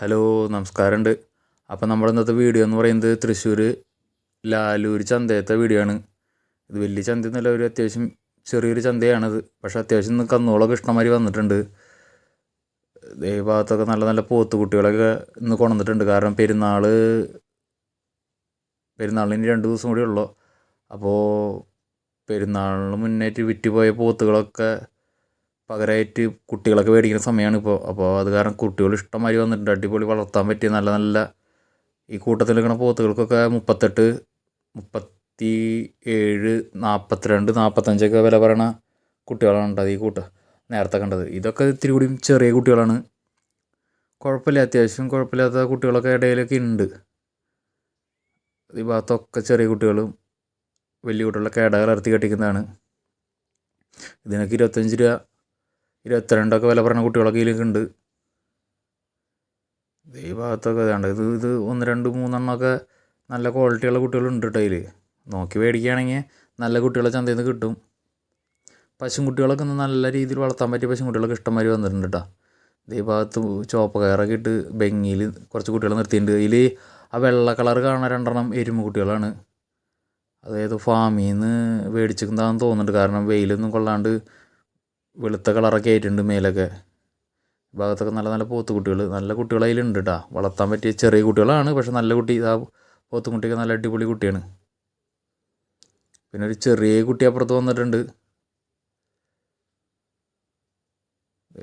Hello നമസ്കാരമുണ്ട്. അപ്പോൾ നമ്മുടെ ഇന്നത്തെ വീഡിയോ എന്ന് പറയുന്നത് തൃശ്ശൂർ ലാലൂർ ചന്തയത്തെ വീഡിയോ ആണ്. ഇത് വലിയ ചന്തയൊന്നുമല്ല ഒരു അത്യാവശ്യം ചെറിയൊരു ചന്തയാണത്. പക്ഷേ അത്യാവശ്യം ഇന്ന് കന്നുകളൊക്കെ ഇഷ്ടംമാതിരി വന്നിട്ടുണ്ട്. ഈ ഭാഗത്തൊക്കെ നല്ല നല്ല പോത്ത് കുട്ടികളൊക്കെ ഇന്ന് കൊണ്ടുവന്നിട്ടുണ്ട്. കാരണം പെരുന്നാൾ പെരുന്നാളിന് രണ്ട് ദിവസം കൂടി ഉള്ളൂ. അപ്പോൾ പെരുന്നാളിന് മുന്നേറ്റ് വിറ്റ് പോയ പോത്തുകളൊക്കെ പകരമായിട്ട് കുട്ടികളൊക്കെ മേടിക്കുന്ന സമയമാണ് ഇപ്പോൾ. അപ്പോൾ അത് കാരണം കുട്ടികൾ ഇഷ്ടംമാതിരി വന്നിട്ടുണ്ട്. അടിപൊളി വളർത്താൻ പറ്റിയ നല്ല നല്ല ഈ കൂട്ടത്തിൽ നിൽക്കുന്ന പോത്തുകൾക്കൊക്കെ മുപ്പത്തെട്ട് മുപ്പത്തി ഏഴ് നാൽപ്പത്തിരണ്ട് നാൽപ്പത്തഞ്ചൊക്കെ വില പറയണ കുട്ടികളാണ് ഉണ്ടത് ഈ കൂട്ടം നേരത്തെ കണ്ടത്. ഇതൊക്കെ ഇത്തിരി കൂടിയും ചെറിയ കുട്ടികളാണ്. കുഴപ്പമില്ല. അത്യാവശ്യം കുഴപ്പമില്ലാത്ത കുട്ടികളൊക്കെ ഇടയിലൊക്കെ ഉണ്ട്. ഈ ഭാഗത്തൊക്കെ ചെറിയ കുട്ടികളും വലിയ കുട്ടികളൊക്കെ ഇട കെട്ടിക്കുന്നതാണ്. ഇതിനൊക്കെ ഇരുപത്തഞ്ച് രൂപ ഇരുപത്തിരണ്ടൊക്കെ വില പറഞ്ഞ കുട്ടികളൊക്കെ ഇതിലൊക്കെ ഉണ്ട് ഈ ഭാഗത്തൊക്കെ ഇതാണ്ട് ഇത് ഇത് ഒന്ന് രണ്ട് മൂന്നെണ്ണമൊക്കെ നല്ല ക്വാളിറ്റിയുള്ള കുട്ടികളുണ്ട് കേട്ടോ അതിൽ നോക്കി മേടിക്കുകയാണെങ്കിൽ നല്ല കുട്ടികളെ ചന്തയിൽ നിന്ന് കിട്ടും. പശുക്കുട്ടികളൊക്കെ ഒന്ന് നല്ല രീതിയിൽ വളർത്താൻ പറ്റിയ പശുക്കുട്ടികളൊക്കെ ഇഷ്ടംമാതിരി വന്നിട്ടുണ്ട് കേട്ടോ ഈ ഭാഗത്ത് ചുവപ്പ് കയറൊക്കെ ഇട്ട് ബെങ്ങിയിൽ കുറച്ച് കുട്ടികൾ നിർത്തിയിട്ടുണ്ട്. ഇതിൽ ആ വെള്ള കളർ കാണുന്ന രണ്ടെണ്ണം എരുമ കുട്ടികളാണ്. അതായത് ഫാമിൽ നിന്ന് മേടിച്ചിരിക്കുന്നതാണെന്ന് തോന്നുന്നുണ്ട്. കാരണം വെയിലൊന്നും കൊള്ളാണ്ട് വെളുത്ത കളറൊക്കെ ആയിട്ടുണ്ട് മേലൊക്കെ. ഭാഗത്തൊക്കെ നല്ല നല്ല പോത്തുകുട്ടികൾ നല്ല കുട്ടികൾ അതിലുണ്ട് കേട്ടോ വളർത്താൻ പറ്റിയ ചെറിയ കുട്ടികളാണ് പക്ഷെ നല്ല കുട്ടി ഇതാ പോത്തുകുട്ടിയൊക്കെ നല്ല അടിപൊളി കുട്ടിയാണ്. പിന്നെ ഒരു ചെറിയ കുട്ടി അപ്പുറത്ത് വന്നിട്ടുണ്ട്.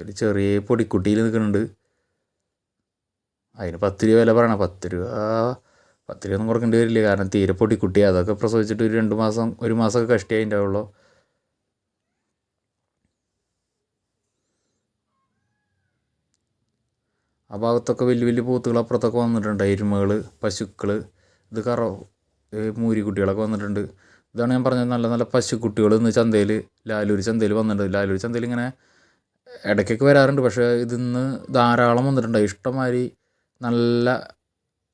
ഒരു ചെറിയ പൊടിക്കുട്ടിയിൽ നിൽക്കുന്നുണ്ട്. അതിന് പത്ത് രൂപ വില പറയണം. പത്ത് രൂപ പത്ത് രൂപ ഒന്നും കൊടുക്കേണ്ടി വരില്ല. കാരണം തീരെ പൊടിക്കുട്ടി. അതൊക്കെ പ്രസവിച്ചിട്ട് ഒരു രണ്ട് മാസം ഒരു മാസമൊക്കെ കഷ്ടിയായി ഉണ്ടാവുള്ളൂ ആ ഭാഗത്തൊക്കെ വലിയ വലിയ പോത്തുകൾ അപ്പുറത്തൊക്കെ വന്നിട്ടുണ്ട്. എരുമകൾ പശുക്കൾ ഇത് കറ മൂരിക്കുട്ടികളൊക്കെ വന്നിട്ടുണ്ട്. ഇതാണ് ഞാൻ പറഞ്ഞത് നല്ല നല്ല പശുക്കുട്ടികൾ ഇന്ന് ചന്തയിൽ ലാലൂർ ചന്തയിൽ വന്നിട്ടുണ്ട്. ലാലൂർ ചന്തയിൽ ഇങ്ങനെ ഇടയ്ക്കൊക്കെ വരാറുണ്ട്. പക്ഷേ ഇതിന്ന് ധാരാളം വന്നിട്ടുണ്ട്. ഇഷ്ടംമാതിരി നല്ല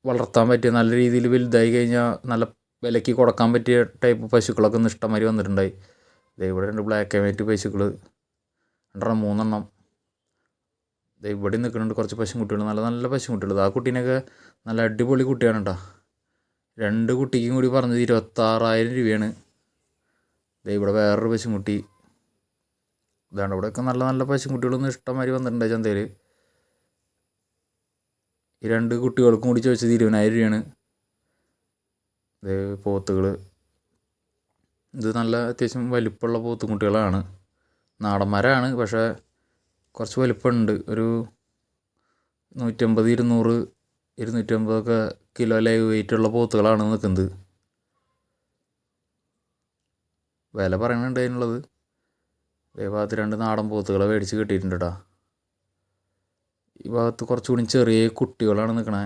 വളർത്താൻ പറ്റിയ നല്ല രീതിയിൽ വലുതായി കഴിഞ്ഞാൽ നല്ല വിലയ്ക്ക് കൊടുക്കാൻ പറ്റിയ ടൈപ്പ് പശുക്കളൊക്കെ ഇന്ന് ഇഷ്ടംമാതിരി വന്നിട്ടുണ്ടായി. ഇവിടെ രണ്ട് ബ്ലാക്ക് ആൻഡ് വൈറ്റ് പശുക്കൾ രണ്ടെണ്ണം മൂന്നെണ്ണം. ഇവിടെ നിൽക്കുന്നുണ്ട് കുറച്ച് പശുക്കുട്ടികൾ നല്ല നല്ല പശുക്കുട്ടികൾ ആ കുട്ടീനൊക്കെ നല്ല അടിപൊളി കുട്ടിയാണ് കേട്ടോ രണ്ട് കുട്ടിക്കും കൂടി പറഞ്ഞത് ഇരുപത്താറായിരം രൂപയാണ്. ദേ ഇവിടെ വേറൊരു പശുക്കുട്ടി ഇതാണ് ഇവിടെയൊക്കെ നല്ല നല്ല പശുക്കുട്ടികളൊന്നും ഇഷ്ടംമാതിരി വന്നിട്ടുണ്ട് ചന്തയിൽ ഈ രണ്ട് കുട്ടികൾക്കും കൂടി ചോദിച്ചത് ഇരുപതിനായിരം രൂപയാണ്. ഇത് പോത്തുകൾ. ഇത് നല്ല അത്യാവശ്യം വലിപ്പമുള്ള പോത്തുകുട്ടികളാണ് നാടന്മാരാണ് പക്ഷേ കുറച്ച് വലിപ്പമുണ്ട്. ഒരു നൂറ്റമ്പത് ഇരുന്നൂറ് ഇരുന്നൂറ്റമ്പതൊക്കെ കിലോ ലൈവ് വെയിറ്റുള്ള പോത്തുകളാണ് നിൽക്കുന്നത്. വില പറയുന്നുണ്ട് അതിനുള്ളത്. ഈ ഭാഗത്ത് രണ്ട് നാടൻ പോത്തുകളെ മേടിച്ച് കിട്ടിയിട്ടുണ്ട് കേട്ടോ ഈ ഭാഗത്ത് കുറച്ചുകൂടി ചെറിയ കുട്ടികളാണ് നിൽക്കണേ.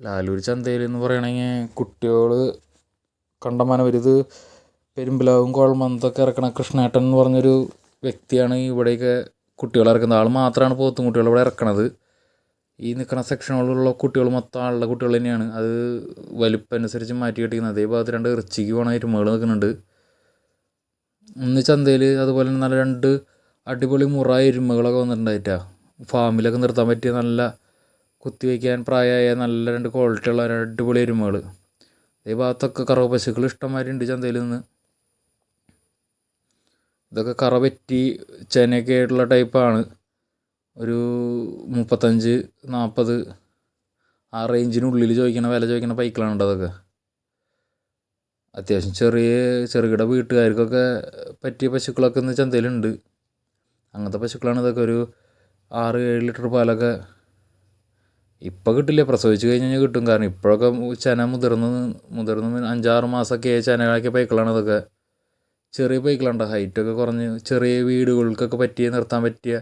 ലാലൂർ ചന്തയിൽ എന്ന് പറയണമെങ്കിൽ കുട്ടികൾ കണ്ടമാനം വരുത് പെരുമ്പലാവും കോഴമന്തൊക്കെ ഇറക്കണ കൃഷ്ണേട്ടൻ എന്ന് പറഞ്ഞൊരു വ്യക്തിയാണ് ഇവിടെയൊക്കെ കുട്ടികൾ ഇറക്കുന്നത് ആൾ മാത്രമാണ് പോത്തും കുട്ടികൾ ഇവിടെ ഇറക്കണത്. ഈ നിൽക്കുന്ന സെക്ഷനുകളിലുള്ള കുട്ടികൾ മൊത്തം ആളുടെ കുട്ടികൾ തന്നെയാണ്. അത് വലിപ്പം അനുസരിച്ച് മാറ്റി കെട്ടിക്കുന്നത്. അതേ ഭാഗത്ത് രണ്ട് ഇറച്ചിക്ക് പോകണ എരുമകൾ നിൽക്കുന്നുണ്ട്. ഇന്ന് ചന്തയിൽ അതുപോലെ തന്നെ നല്ല രണ്ട് അടിപൊളി മുറ എരുമകളൊക്കെ വന്നിട്ടുണ്ടായിട്ടാ. ഫാമിലൊക്കെ നിർത്താൻ പറ്റിയ നല്ല കുത്തി വയ്ക്കാൻ പ്രായമായ നല്ല രണ്ട് ക്വാളിറ്റി ഉള്ള അടിപൊളി എരുമകൾ ഈ ഭാഗത്തൊക്കെ കറവ പശുക്കൾ ഇഷ്ടംമാരി ഉണ്ട് ചന്തയിൽ നിന്ന്. ഇതൊക്കെ കറ പറ്റി ചെനയൊക്കെ ആയിട്ടുള്ള ടൈപ്പാണ് ഒരു മുപ്പത്തഞ്ച് നാൽപ്പത് ആ റേഞ്ചിനുള്ളിൽ ചോദിക്കണ വില ചോദിക്കണ പൈക്കളാണ് അതൊക്കെ? അത്യാവശ്യം ചെറിയ ചെറുകിട വീട്ടുകാർക്കൊക്കെ പറ്റിയ പശുക്കളൊക്കെ ഇന്ന് ചന്തയിലുണ്ട്. അങ്ങനത്തെ പശുക്കളാണ് ഇതൊക്കെ ഒരു ആറ് ഏഴ് ലിറ്റർ പാലൊക്കെ ഇപ്പം കിട്ടില്ല. പ്രസവിച്ച് കഴിഞ്ഞ് കഴിഞ്ഞാൽ കിട്ടും. കാരണം ഇപ്പോഴൊക്കെ ചെന മുതിർന്ന് മുതിർന്ന് അഞ്ചാറ് മാസമൊക്കെ ചെനകളാക്കിയ പൈക്കളാണ് ഇതൊക്കെ. ചെറിയ പൈക്കളുണ്ട് ഹൈറ്റൊക്കെ കുറഞ്ഞ് ചെറിയ വീടുകൾക്കൊക്കെ പറ്റിയ നിർത്താൻ പറ്റിയ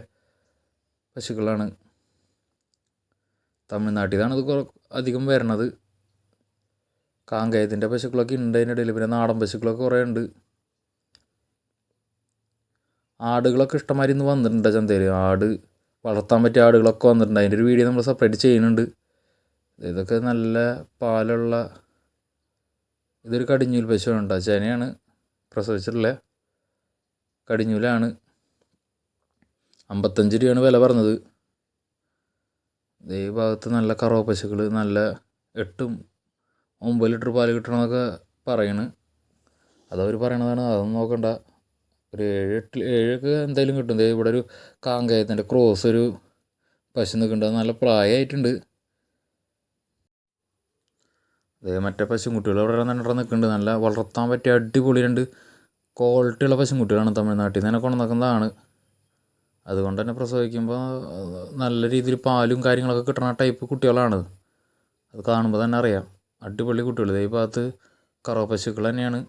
പശുക്കളാണ്. തമിഴ്നാട്ടിൽ നിന്നാണ് ഇത് അധികം വരണത്. കാങ്കയത്തിന്റെ പശുക്കളൊക്കെ ഉണ്ട് അതിന്റെ ഇടയിൽ. പിന്നെ നാടൻ പശുക്കളൊക്കെ കുറേ ഉണ്ട്. ആടുകളൊക്കെ ഇഷ്ടമാതിരി ഇന്ന് വന്നിട്ടുണ്ട് ചന്തയിൽ ആട് വളർത്താൻ പറ്റിയ ആടുകളൊക്കെ വന്നിട്ടുണ്ട്. അതിന്റെ ഒരു വീഡിയോ നമ്മൾ സെപ്പറേറ്റ് ചെയ്യുന്നുണ്ട്. ഇതൊക്കെ നല്ല പാലുള്ള ഇതൊരു കടിഞ്ഞൂൽ പശുവാണ് കേട്ടോ ചെനയാണ് പ്രസവിച്ചിട്ടുള്ള കടിഞ്ഞൂലാണ്. അമ്പത്തഞ്ച് രൂപയാണ് വില പറഞ്ഞത്. ഈ ഭാഗത്ത് നല്ല കറവ പശുക്കൾ നല്ല എട്ടും ഒമ്പത് ലിറ്റർ പാൽ കിട്ടണമെന്നൊക്കെ പറയണ്. അതവർ പറയണതാണ്. അതൊന്നും നോക്കണ്ട. ഒരു ഏഴ് എട്ട് ഏഴൊക്കെ എന്തായാലും കിട്ടും. ഇവിടെ ഒരു കാങ്കയത്തിന്റെ ക്രോസ് ഒരു പശു നിൽക്കുന്നുണ്ട്. നല്ല പ്രായമായിട്ടുണ്ട് അതേ മറ്റേ പശുക്കുട്ടികൾ അവിടെ രണ്ടെണ്ണം നിൽക്കുന്നുണ്ട്. നല്ല വളർത്താൻ പറ്റിയ അടിപൊളി രണ്ട് ക്വാളിറ്റിയുള്ള പശുക്കുട്ടികളാണ് തമിഴ്നാട്ടിൽ നിന്ന് തന്നെ നടക്കുന്നതാണ് അതുകൊണ്ട് തന്നെ പ്രസവിക്കുമ്പോൾ നല്ല രീതിയിൽ പാലും കാര്യങ്ങളൊക്കെ കിട്ടുന്ന ടൈപ്പ് കുട്ടികളാണ്. അത് കാണുമ്പോൾ തന്നെ അറിയാം. അടിപൊളി കുട്ടികൾ ഈ ഭാഗത്ത് കറവ പശുക്കൾ തന്നെയാണ്.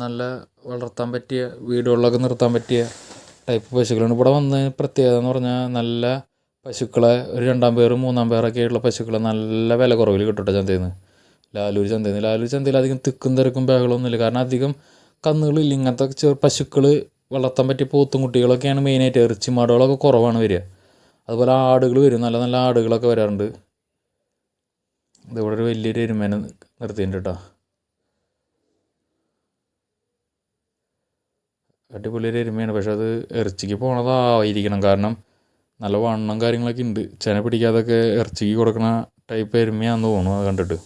നല്ല വളർത്താൻ പറ്റിയ വീടുകളിലൊക്കെ നിർത്താൻ പറ്റിയ ടൈപ്പ് പശുക്കളാണ്. ഇവിടെ വന്ന് പ്രത്യേകത എന്ന് പറഞ്ഞാൽ നല്ല പശുക്കളെ ഒരു രണ്ടാം പേർ മൂന്നാം പേരൊക്കെ ആയിട്ടുള്ള പശുക്കളെ നല്ല വില കുറവിൽ കിട്ടും കേട്ടോ ചന്തയിൽ നിന്ന് ലാലൂർ ചന്തയിൽ നിന്ന് ലാലൂർ ചന്തയിൽ അധികം തിക്കും തിരക്കും ബഹളമൊന്നുമില്ല. കാരണം അധികം കന്നുകളില്ല ഇങ്ങനത്തെ ചെറു പശുക്കൾ വളർത്താൻ പറ്റിയ പോത്തും കുട്ടികളൊക്കെയാണ് മെയിനായിട്ട് ഇറച്ചി മാടുകളൊക്കെ കുറവാണ് വരിക. അതുപോലെ ആടുകൾ വരും. നല്ല നല്ല ആടുകളൊക്കെ വരാറുണ്ട്. ഇതിവിടെ ഒരു വലിയൊരു എരുമേനെ നിർത്തിയിട്ടുണ്ട് കേട്ടോ. അടിപൊളി ഒരു എരുമയാണ്. പക്ഷെ അത് ഇറച്ചിക്ക് പോണതായിരിക്കണം. കാരണം നല്ല വണ്ണം കാര്യങ്ങളൊക്കെ ഉണ്ട്. ചെന പിടിക്കാതൊക്കെ ഇറച്ചിക്ക് കൊടുക്കണ ടൈപ്പ് എരുമയാണെന്ന് തോന്നുന്നു അത് കണ്ടിട്ട്.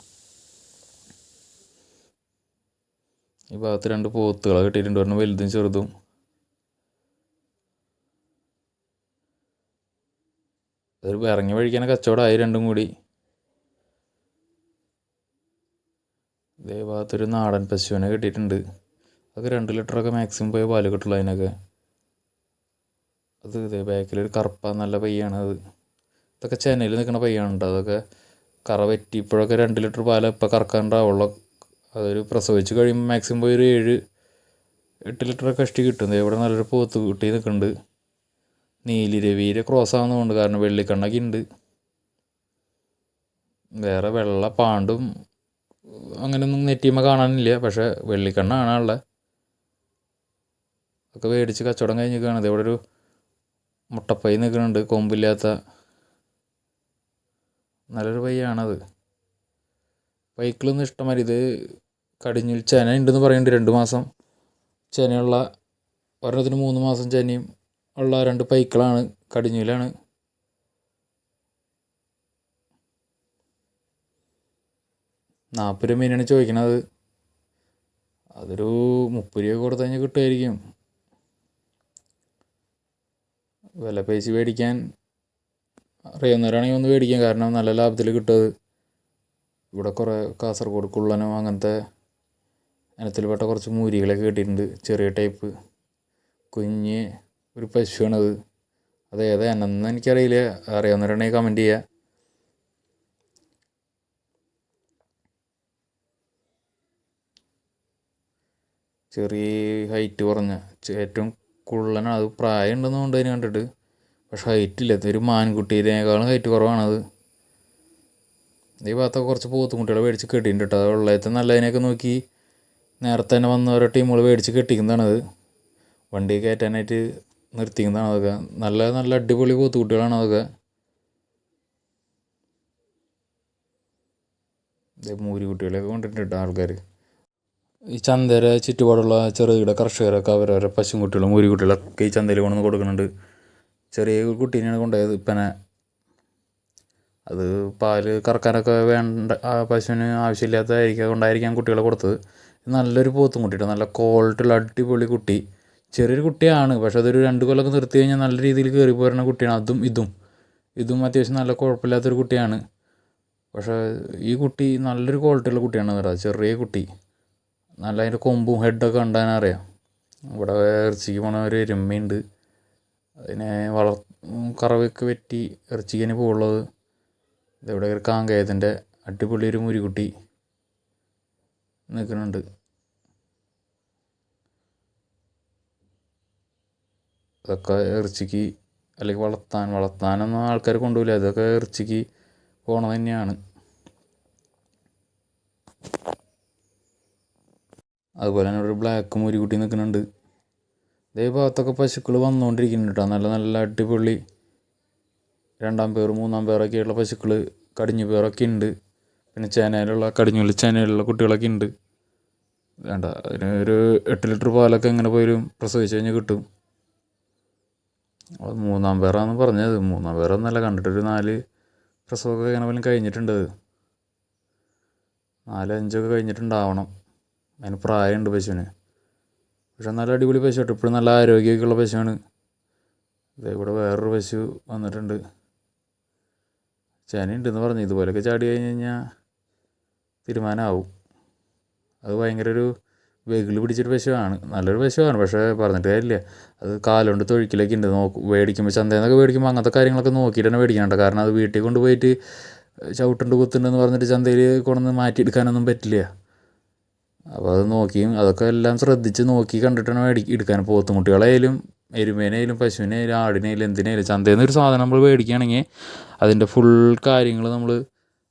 ഈ ഭാഗത്ത് രണ്ട് പോത്തുകളെ കിട്ടിയിട്ടുണ്ട്. ഒരെണ്ണം വലുതും ചെറുതും. ഒരു ഇറങ്ങി വഴിക്കാനെ കച്ചവടമായി രണ്ടും കൂടി. ഇതേ ഭാഗത്തൊരു നാടൻ പശുവിനെ കിട്ടിയിട്ടുണ്ട്. അതൊക്കെ രണ്ട് ലിറ്ററൊക്കെ മാക്സിമം പോയി പാൽ കിട്ടുള്ളൂ അതിനൊക്കെ. അത് ഇത് ബാക്കിൽ ഒരു കറുപ്പ നല്ല പയ്യാണ് അത്. ഇതൊക്കെ ചെന്നൈയിൽ നിൽക്കുന്ന പയ്യാണ് കേട്ടോ അതൊക്കെ കറ വെറ്റി ഇപ്പോഴൊക്കെ രണ്ട് ലിറ്റർ പാൽ ഇപ്പം കറക്കാണ്ടാവുള്ളൂ അതൊരു പ്രസവിച്ച് കഴിയുമ്പോൾ മാക്സിമം പോയി ഒരു ഏഴ് എട്ട് ലിറ്ററൊക്കെ കഷ്ടി കിട്ടും. ഇവിടെ നല്ലൊരു പോത്ത് കുട്ടി നിൽക്കുന്നുണ്ട് നീലി രവിയിലെ ക്രോസ് ആവുന്നതുകൊണ്ട് കാരണം വെള്ളിക്കണ്ണൊക്കെ ഉണ്ട് വേറെ വെള്ള പാണ്ടും അങ്ങനെയൊന്നും നെറ്റിയമ്മ കാണാനില്ല. പക്ഷേ വെള്ളിക്കണ്ണ ഉള്ളത് ഒക്കെ മേടിച്ച് കച്ചവടം കഴിഞ്ഞ് കാണുന്നത് ഇവിടെ ഒരു മുട്ടപ്പൈ നിൽക്കുന്നുണ്ട് കൊമ്പില്ലാത്ത നല്ലൊരു പയ്യാണത്. പൈക്കിളൊന്നും ഇഷ്ടമാതിരി ഇത് കടിഞ്ഞിൽ ചെന ഉണ്ടെന്ന് പറയുന്നുണ്ട് രണ്ട് മാസം ചെനയുള്ള ഒരെണ്ണത്തിന് മൂന്ന് മാസം ചെനയും ഉള്ള രണ്ട് പൈക്കിളാണ്. കടിഞ്ഞിലാണ്. നാൽപ്പത് രൂപ മീനാണ് ചോദിക്കണത്. അതൊരു മുപ്പത് രൂപ കൊടുത്തു കഴിഞ്ഞാൽ കിട്ടുമായിരിക്കും. വില പേശി മേടിക്കാൻ അറിയാവുന്നവരാണെങ്കിൽ ഒന്ന് മേടിക്കാം കാരണം നല്ല ലാഭത്തിൽ കിട്ടും ഇവിടെ കുറേ കാസർഗോഡ് കുള്ളനും അങ്ങനത്തെ ഇനത്തിൽപ്പെട്ട കുറച്ച് മൂരികളൊക്കെ കിട്ടിയിട്ടുണ്ട് ചെറിയ ടൈപ്പ്. കുഞ്ഞ് ഒരു പശുവാണത്. അത് ഏതാ എന്നെന്ന് എനിക്കറിയില്ല. അറിയാവുന്നവരാണെങ്കിൽ കമന്റ് ചെയ്യുക ചെറിയ ഹൈറ്റ് കുറഞ്ഞ ഏറ്റവും കുള്ളനാണ് അത് പ്രായം ഉണ്ടെന്ന് കൊണ്ട് അതിന് കണ്ടിട്ട്. പക്ഷെ ഹൈറ്റില്ല. ഒരു മാൻകുട്ടീനേക്കാളും ഹൈറ്റ് കുറവാണത്. ഈ ഭാഗത്തൊക്കെ കുറച്ച് പോത്തുംകുട്ടികളെ മേടിച്ച് കെട്ടിയിട്ടുണ്ട് കേട്ടോ അത് വെള്ളത്തെ നല്ലതിനെയൊക്കെ നോക്കി നേരത്തെ തന്നെ വന്ന ഓരോ ടീമുകൾ മേടിച്ച് കെട്ടിക്കുന്നതാണത്. വണ്ടി കയറ്റാനായിട്ട് നിർത്തിക്കുന്നതാണ് അതൊക്കെ. നല്ല നല്ല അടിപൊളി പോത്തുകുട്ടികളാണ് അതൊക്കെ. മൂരി കുട്ടികളെയൊക്കെ കൊണ്ടിട്ടുണ്ട് ആൾക്കാർ ഈ ചന്തയുടെ ചുറ്റുപാടുള്ള ചെറുകിട കർഷകരൊക്കെ അവരവരെ പശുക്കുട്ടികളും കുട്ടികളൊക്കെ ഈ ചന്തയിൽ കൊണ്ടുവന്ന് കൊടുക്കുന്നുണ്ട്. ചെറിയ കുട്ടീനെയാണ് കൊണ്ടുപോയത് ഇപ്പനെ. അത് പാൽ കറക്കാനൊക്കെ വേണ്ട പശുവിന് ആവശ്യമില്ലാത്തതായിരിക്കും കൊണ്ടായിരിക്കാം കുട്ടികളെ കൊടുത്തത്. നല്ലൊരു പോത്തും കുട്ടിയിട്ട് നല്ല ക്വാളിറ്റിയുള്ള അടിപൊളി കുട്ടി. ചെറിയൊരു കുട്ടിയാണ് പക്ഷെ അതൊരു രണ്ട് കൊല്ലമൊക്കെ നിർത്തി കഴിഞ്ഞാൽ നല്ല രീതിയിൽ കയറി പോരുന്ന കുട്ടിയാണ്. അതും ഇതും. ഇതും അത്യാവശ്യം നല്ല കുഴപ്പമില്ലാത്തൊരു കുട്ടിയാണ്. പക്ഷേ ഈ കുട്ടി നല്ലൊരു ക്വാളിറ്റിയുള്ള കുട്ടിയാണ് ചെറിയ കുട്ടി. നല്ല അതിന്റെ കൊമ്പും ഹെഡൊക്കെ കണ്ടാൽ അറിയാം. ഇവിടെ ഇറച്ചിക്ക് പോണ ഒരു എരുമയുണ്ട്. അതിനെ വളർ കറവയൊക്കെ വെറ്റി ഇറച്ചിക്കന് പോകുള്ളത് ഇതെവിടെ ഒരു കാങ്കയത്തിന്റെ അടിപൊളി ഒരു മുരിക്കുട്ടി നിൽക്കുന്നുണ്ട്. അതൊക്കെ ഇറച്ചിക്ക് അല്ലെങ്കിൽ വളർത്താൻ വളർത്താനൊന്നും ആൾക്കാർ കൊണ്ടുപോകില്ല അതൊക്കെ ഇറച്ചിക്ക് പോണത് തന്നെയാണ്. അതുപോലെ തന്നെ ഒരു ബ്ലാക്ക് മുരിക്കുട്ടി നിൽക്കുന്നുണ്ട്. ഇതേ ഭാഗത്തൊക്കെ പശുക്കൾ വന്നുകൊണ്ടിരിക്കുന്നുണ്ട് കേട്ടോ നല്ല നല്ല അടിപൊളി രണ്ടാം പേർ മൂന്നാം പേരൊക്കെയുള്ള പശുക്കൾ കടിഞ്ഞു പേരൊക്കെ ഉണ്ട്. പിന്നെ ചേനയിലുള്ള കടിഞ്ഞുള്ളി ചേനയിലുള്ള കുട്ടികളൊക്കെ ഉണ്ട്. വേണ്ട അതിന് ഒരു എട്ട് ലിറ്റർ പാലൊക്കെ എങ്ങനെ പോയാലും പ്രസവിച്ച് കഴിഞ്ഞാൽ കിട്ടും. അത് മൂന്നാം പേരാന്ന് പറഞ്ഞത്. മൂന്നാം പേരൊന്നല്ല കണ്ടിട്ടൊരു നാല് പ്രസവമൊക്കെ എങ്ങനെ പോലും കഴിഞ്ഞിട്ടുണ്ട്. നാല് അഞ്ചൊക്കെ കഴിഞ്ഞിട്ടുണ്ടാവണം. അതിന് പ്രായമുണ്ട് പശുവിന്. പക്ഷെ നല്ല അടിപൊളി പശു കേട്ടോ. ഇപ്പോഴും നല്ല ആരോഗ്യമൊക്കെയുള്ള പശുവാണ്. ദേ ഇവിടെ വേറൊരു പശു വന്നിട്ടുണ്ട്. ചെനയുണ്ടെന്ന് പറഞ്ഞു. ഇതുപോലെയൊക്കെ ചാടി കഴിഞ്ഞ് കഴിഞ്ഞാൽ തീരുമാനമാവും. അത് ഭയങ്കര ഒരു വെകിൾ പിടിച്ചൊരു പശുവാണ്. നല്ലൊരു പശുവാണ്. പക്ഷേ പറഞ്ഞിട്ട് കാര്യമില്ല. അത് കാലുകൊണ്ട് തൊഴിക്കിലൊക്കെ ഉണ്ട്. നോക്കും മേടിക്കുമ്പോൾ ചന്തയിൽ നിന്നൊക്കെ മേടിക്കുമ്പോൾ അങ്ങനത്തെ കാര്യങ്ങളൊക്കെ നോക്കിയിട്ട് തന്നെ കാരണം അത് വീട്ടിൽ കൊണ്ടുപോയിട്ട് ചവിട്ടുണ്ട് കുത്തുണ്ടെന്ന് പറഞ്ഞിട്ട് ചന്തയിൽ കൊണ്ടുവന്ന് മാറ്റിയെടുക്കാനൊന്നും പറ്റില്ല. അപ്പോൾ അത് നോക്കിയും അതൊക്കെ എല്ലാം ശ്രദ്ധിച്ച് നോക്കി കണ്ടിട്ടാണ് മേടി എടുക്കാൻ പോത്തുംകുട്ടികളായാലും എരുമേനായാലും പശുവിനായാലും ആടിനായാലും എന്തിനായാലും ചന്തയിൽ നിന്ന് ഒരു സാധനം നമ്മൾ മേടിക്കുകയാണെങ്കിൽ അതിന്റെ ഫുൾ കാര്യങ്ങൾ നമ്മൾ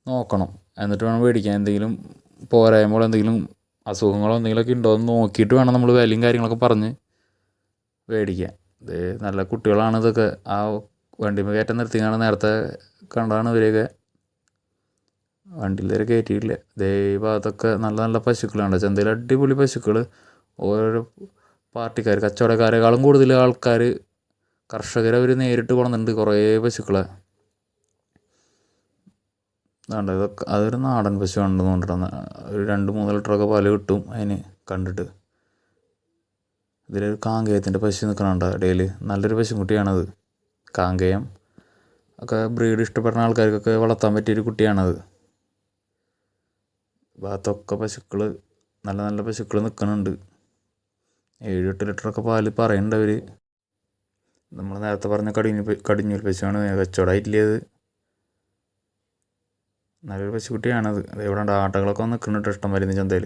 നോക്കണം. എന്നിട്ട് വേണം മേടിക്കാൻ. എന്തെങ്കിലും പോരായ്മകളോ എന്തെങ്കിലും അസുഖങ്ങളോ എന്തെങ്കിലുമൊക്കെ ഉണ്ടോ എന്ന് നോക്കിയിട്ട് വേണം നമ്മൾ വിലയും കാര്യങ്ങളൊക്കെ പറഞ്ഞ് മേടിക്കാൻ. ഇത് നല്ല കുട്ടികളാണ് ഇതൊക്കെ. ആ വണ്ടിമേ കയറ്റം നിർത്തിയാണ് നേരത്തെ കണ്ടതാണ് ഇവരെയൊക്കെ. വണ്ടിയിൽ വരെ കയറ്റിയിട്ടില്ല. ദേ ഈ ഭാഗത്തൊക്കെ നല്ല നല്ല പശുക്കളാണ് ചന്തയിൽ അടിപൊളി പശുക്കൾ ഓരോ പാർട്ടിക്കാർ കച്ചവടക്കാരെക്കാളും കൂടുതൽ ആൾക്കാർ കർഷകരെ അവർ നേരിട്ട് കൊണ്ടുവന്നിട്ടുണ്ട് കുറേ പശുക്കളെ. അതുകൊണ്ട് ഇതൊക്കെ അതൊരു നാടൻ പശു ഉണ്ടെന്ന് കൊണ്ടിരുന്ന ഒരു രണ്ട് മൂന്ന് ലിറ്ററൊക്കെ പാൽ കിട്ടും അതിന് കണ്ടിട്ട്. ഇതിലൊരു കാങ്കേയത്തിന്റെ പശു നിൽക്കണുണ്ട് ഇടയിൽ നല്ലൊരു പശുക്കുട്ടിയാണത്. കാങ്കേയം ഒക്കെ ബ്രീഡ് ഇഷ്ടപ്പെടുന്ന ആൾക്കാർക്കൊക്കെ വളർത്താൻ പറ്റിയൊരു കുട്ടിയാണത്. ഭാഗത്തൊക്കെ പശുക്കൾ നല്ല നല്ല പശുക്കൾ നിൽക്കുന്നുണ്ട് ഏഴ് എട്ട് ലിറ്ററൊക്കെ പാൽ പറയുന്നുണ്ട് അവർ നമ്മൾ നേരത്തെ പറഞ്ഞ കടിഞ്ഞു കടിഞ്ഞൂൽ പശുവാണ് കച്ചവടമായിട്ടില്ലേത് നല്ലൊരു പശുക്കുട്ടിയാണത്. അത് എവിടെ ആട്ടകളൊക്കെ നിൽക്കുന്നുണ്ട് ഇഷ്ടം വരുന്ന ചന്തയിൽ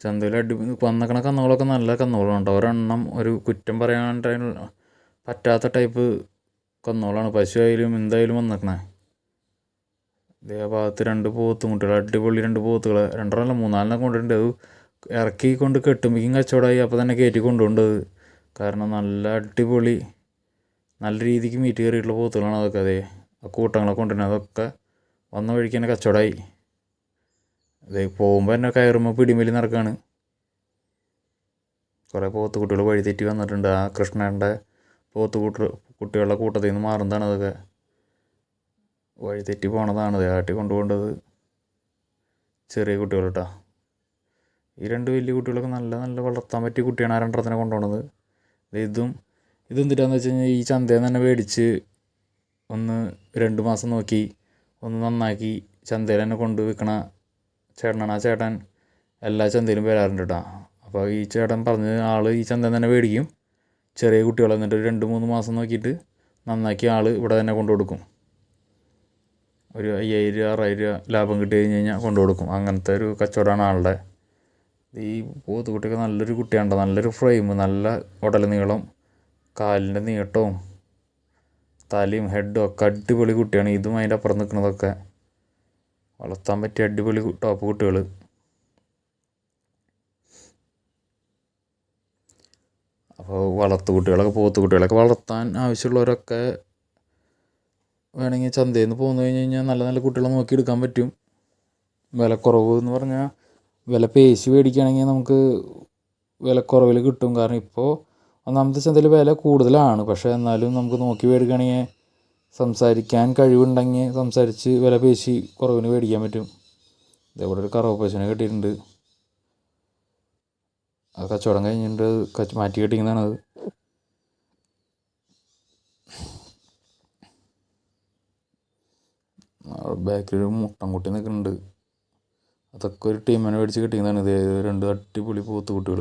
ചന്തയിൽ അടി വന്നിക്കണ കന്നുകളൊക്കെ നല്ല കന്നുകളാണ് കേട്ടോ ഒരെണ്ണം ഒരു കുറ്റം പറയാൻ പറ്റാത്ത ടൈപ്പ് കന്നുകളാണ്. പശു ആയാലും എന്തായാലും വന്നേക്കണേ. ഇതേ ഭാഗത്ത് രണ്ട് പോത്തും കുട്ടികൾ അടിപൊളി രണ്ട് പോത്തുകൾ രണ്ടെണ്ണമല്ല മൂന്നാലെണ്ണം കൊണ്ടിട്ടുണ്ട് അത് ഇറക്കി കൊണ്ട് കെട്ടുമ്പോഴേക്കും കച്ചവടമായി അപ്പോൾ തന്നെ കയറ്റി കൊണ്ടുപോകേണ്ടത് കാരണം നല്ല അടിപൊളി നല്ല രീതിക്ക് മീറ്റ് കയറിയിട്ടുള്ള പോത്തുകളാണ് അതൊക്കെ. അതെ ആ കൂട്ടങ്ങളൊക്കെ കൊണ്ടുവരുന്നത് അതൊക്കെ വന്ന വഴിക്ക് തന്നെ കച്ചവടമായി അതെ പോകുമ്പോൾ തന്നെ കയറുമ്പോൾ പിടിമലി നടക്കുകയാണ് കുറേ പോത്ത് കുട്ടികൾ വഴി തെറ്റി വന്നിട്ടുണ്ട്. ആ കൃഷ്ണന്റെ പോത്ത് കൂട്ട കുട്ടികളുടെ കൂട്ടത്തിൽ നിന്ന് മാറുന്നതാണ് അതൊക്കെ. വഴി തെറ്റി പോണതാണ്. ആട്ടി കൊണ്ടുപോകേണ്ടത് ചെറിയ കുട്ടികൾ കേട്ടോ ഈ രണ്ട് വലിയ കുട്ടികളൊക്കെ നല്ല നല്ല വളർത്താൻ പറ്റിയ കുട്ടിയാണ് ആ രണ്ടെണ്ണത്തിനെ കൊണ്ടുപോകുന്നത് ഇതും ഇതെന്തിട്ടാന്ന് വെച്ച് കഴിഞ്ഞാൽ ഈ ചന്തയിൽ നിന്ന് തന്നെ മേടിച്ച് ഒന്ന് രണ്ട് മാസം നോക്കി ഒന്ന് നന്നാക്കി ചന്തയിൽ തന്നെ കൊണ്ട് വിൽക്കണ ചേട്ടനാണ്. ആ ചേട്ടൻ എല്ലാ ചന്തയിലും വരാറുണ്ട് കേട്ടോ. അപ്പോൾ ഈ ചേട്ടൻ പറഞ്ഞ് ആൾ ഈ ചന്തയിൽ തന്നെ മേടിക്കും. ചെറിയ കുട്ടികൾ എന്നിട്ട് രണ്ട് മൂന്ന് മാസം നോക്കിയിട്ട് നന്നാക്കി ആൾ ഇവിടെ തന്നെ കൊണ്ടു കൊടുക്കും. ഒരു അയ്യായിരം രൂപ ആറായിരം രൂപ ലാഭം കിട്ടി കഴിഞ്ഞ് കഴിഞ്ഞാൽ കൊണ്ടു കൊടുക്കും. അങ്ങനത്തെ ഒരു കച്ചവടമാണ് ആളുടെ. ഈ പോത്ത് പോത്തുകുട്ടിയൊക്കെ നല്ലൊരു കുട്ടിയാണ് നല്ലൊരു ഫ്രെയിം നല്ല ഉടൽ നീളം കാലിന്റെ നീട്ടവും തലയും ഹെഡും ഒക്കെ അടിപൊളി കുട്ടിയാണ്. ഇതും അതിന്റെ അപ്പുറം നിൽക്കുന്നതൊക്കെ വളർത്താൻ പറ്റിയ അടിപൊളി ടോപ്പ് കുട്ടികൾ അപ്പോൾ വളർത്തു കുട്ടികളൊക്കെ പോത്ത് കുട്ടികളൊക്കെ വളർത്താൻ ആവശ്യമുള്ളവരൊക്കെ വേണമെങ്കിൽ ചന്തയിൽ നിന്ന് പോന്നു കഴിഞ്ഞ് കഴിഞ്ഞാൽ നല്ല നല്ല കുട്ടികളെ നോക്കി എടുക്കാൻ പറ്റും. വിലക്കുറവ് എന്ന് പറഞ്ഞാൽ വില പേശി മേടിക്കുകയാണെങ്കിൽ നമുക്ക് വിലക്കുറവിൽ കിട്ടും. കാരണം ഇപ്പോൾ ഒന്നാമത്തെ ചന്തയിൽ വില കൂടുതലാണ്. പക്ഷേ എന്നാലും നമുക്ക് നോക്കി മേടിക്കുകയാണെങ്കിൽ സംസാരിക്കാൻ കഴിവുണ്ടെങ്കിൽ സംസാരിച്ച് വില പേശി കുറവിന് മേടിക്കാൻ പറ്റും. ഇതേപോലെ ഒരു കറവ പശുവിനെ കെട്ടിയിട്ടുണ്ട്. ആ കച്ചവടം കഴിഞ്ഞിട്ട് കച്ച് മാറ്റി കെട്ടിക്കുന്നതാണ് ബാക്കിൽ ഒരു മുട്ടൻകുട്ടി നിൽക്കുന്നുണ്ട് അതൊക്കെ ഒരു ടീമിനെ മേടിച്ച് കിട്ടിയതാണ് ഇത് രണ്ട് അടിപൊളി പോത്ത് കുട്ടികൾ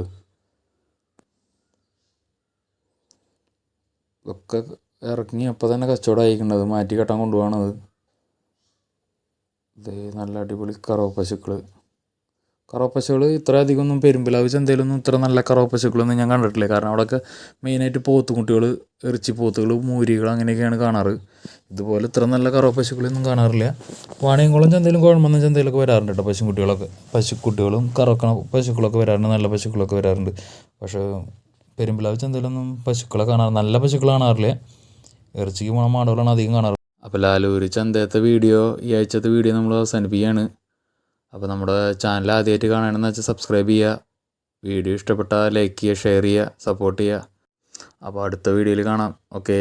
ഇതൊക്കെ ഇറങ്ങി അപ്പം തന്നെ കച്ചവടം അയക്കുന്നത് മാറ്റി കെട്ടാൻ കൊണ്ടുപോകണത് ഇത് നല്ല അടിപൊളി കറവ പശുക്കൾ കറവ ഇത്ര അധികം ഒന്നും പെരുമ്പിലാവ് ചന്തയിലൊന്നും ഇത്ര നല്ല കറവ ഞാൻ കണ്ടിട്ടില്ല. കാരണം അവിടെയൊക്കെ മെയിനായിട്ട് പോത്തുകുട്ടികൾ ഇറച്ചി പോത്തുകൾ മൂരികൾ അങ്ങനെയൊക്കെയാണ് കാണാറ്. ഇതുപോലെ ഇത്ര നല്ല കറവ കാണാറില്ല. വാണിയംകുളം ചന്തയിലും കുഴമന്നം ചന്തയിലൊക്കെ വരാറുണ്ട് കേട്ടോ പശുക്കുട്ടികളൊക്കെ പശുക്കുട്ടികളും കറക്കണ പശുക്കളൊക്കെ വരാറുണ്ട് നല്ല പശുക്കളൊക്കെ വരാറുണ്ട്. പക്ഷേ പെരുമ്പിലാവ് ചന്തയിലൊന്നും പശുക്കളെ കാണാറ് നല്ല പശുക്കൾ കാണാറില്ല. ഇറച്ചിക്ക് പോണ മാടുകളാണ് അധികം കാണാറ്. അപ്പോൾ ലാലൂര് ചന്തയത്തെ വീഡിയോ ഈ ആഴ്ചത്തെ വീഡിയോ നമ്മൾ അവസാനിപ്പിക്കുകയാണ്. അപ്പോൾ നമ്മുടെ ചാനൽ ആദ്യമായിട്ട് കാണണമെന്ന് വെച്ചാൽ സബ്സ്ക്രൈബ് ചെയ്യുക വീഡിയോ ഇഷ്ടപ്പെട്ടാൽ ലൈക്ക് ചെയ്യുക ഷെയർ ചെയ്യുക സപ്പോർട്ട് ചെയ്യുക. അപ്പോൾ അടുത്ത വീഡിയോയിൽ കാണാം. ഓക്കേ